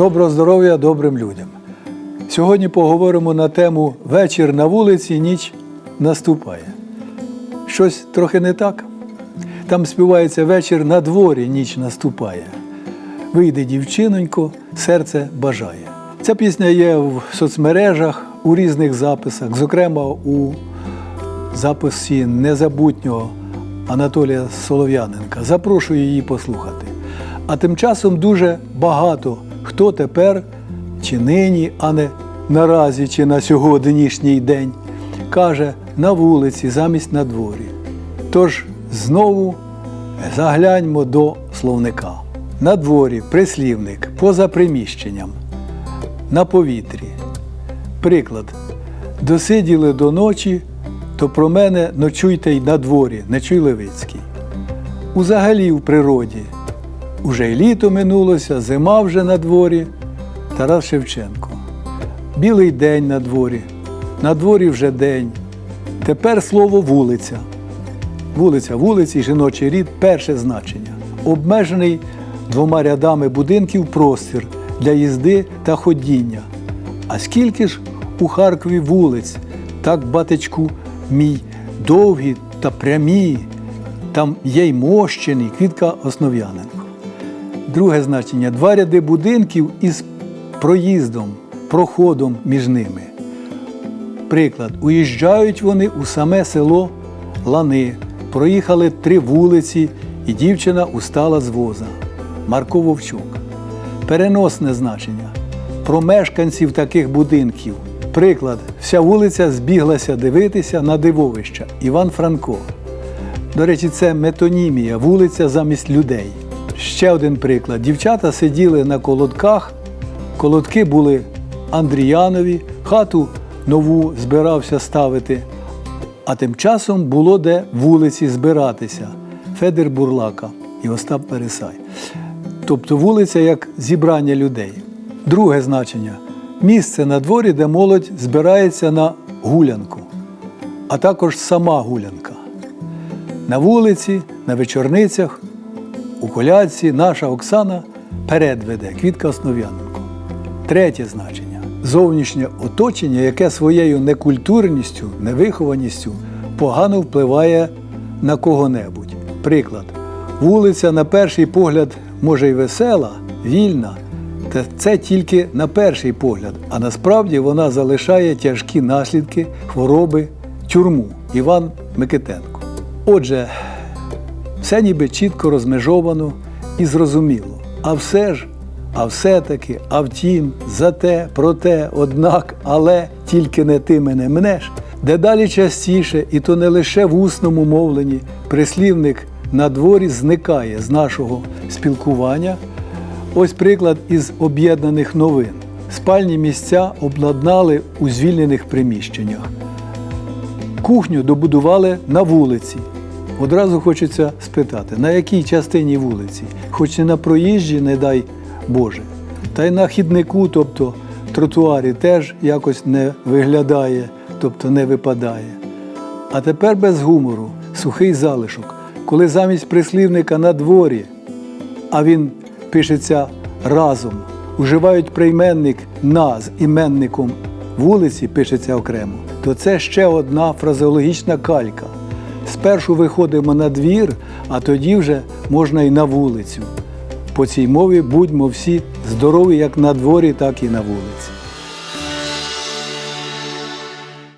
Доброго здоров'я добрим людям. Сьогодні поговоримо на тему Вечір на вулиці, ніч наступає. Щось трохи не так. Там співається вечір на дворі, ніч наступає. Вийде дівчинонько, серце бажає. Ця пісня є в соцмережах, у різних записах, зокрема у записі незабутнього Анатолія Солов'яненка. Запрошую її послухати. А тим часом дуже багато хто тепер, чи нині, а не наразі, чи на сьогоднішній день, каже на вулиці замість на дворі. Тож знову загляньмо до словника. На дворі прислівник поза приміщенням, на повітрі. Приклад. Досиділи до ночі, то про мене ночуйте й на дворі, не чуй Левицький. Узагалі в природі. Уже й літо минулося, зима вже на дворі. Тарас Шевченко. Білий день на дворі. На дворі вже день. Тепер слово вулиця. Вулиця, вулиці, жіночий рід перше значення. Обмежений двома рядами будинків простір для їзди та ходіння. А скільки ж у Харкові вулиць, так, батечку мій, довгі та прямі, там є й мощений, квітка Основ'яненко. Друге значення два ряди будинків із проїздом, проходом між ними. Приклад, уїжджають вони у саме село Лани, проїхали три вулиці, і дівчина устала з воза. Марко Вовчук. Переносне значення про мешканців таких будинків. Приклад, вся вулиця збіглася дивитися на дивовища. Іван Франко. До речі, це метонімія, вулиця замість людей. Ще один приклад. Дівчата сиділи на колодках, колодки були Андріянові, хату нову збирався ставити. А тим часом було де вулиці збиратися Федір Бурлака і Остап Пересай. Тобто вулиця як зібрання людей. Друге значення місце на дворі, де молодь збирається на гулянку, а також сама гулянка. На вулиці, на вечорницях, у колядці наша Оксана перед веде Квітка Основ'яненко. Третє значення зовнішнє оточення, яке своєю некультурністю, невихованістю погано впливає на кого-небудь. Приклад, вулиця, на перший погляд, може й весела, вільна, та це тільки на перший погляд, а насправді вона залишає тяжкі наслідки хвороби, тюрму. Іван Микитенко. Отже, все ніби чітко розмежовано і зрозуміло. А все ж, а все-таки, а втім, зате, проте, однак, але тільки не ти мене мнеш, дедалі частіше, і то не лише в усному мовленні, прислівник на дворі зникає з нашого спілкування. Ось приклад із об'єднаних новин. Спальні місця обладнали у звільнених приміщеннях. Кухню добудували на вулиці. Одразу хочеться спитати, на якій частині вулиці? Хоч і на проїжджі, не дай Боже. Та й на хіднику, тобто тротуарі, теж якось не виглядає, тобто не випадає. А тепер без гумору, сухий залишок, коли замість прислівника на дворі, а він пишеться разом, уживають прийменник на з іменником вулиці, пишеться окремо, то це ще одна фразеологічна калька. Спершу виходимо на двір, а тоді вже можна і на вулицю. По цій мові будьмо всі здорові як на дворі, так і на вулиці.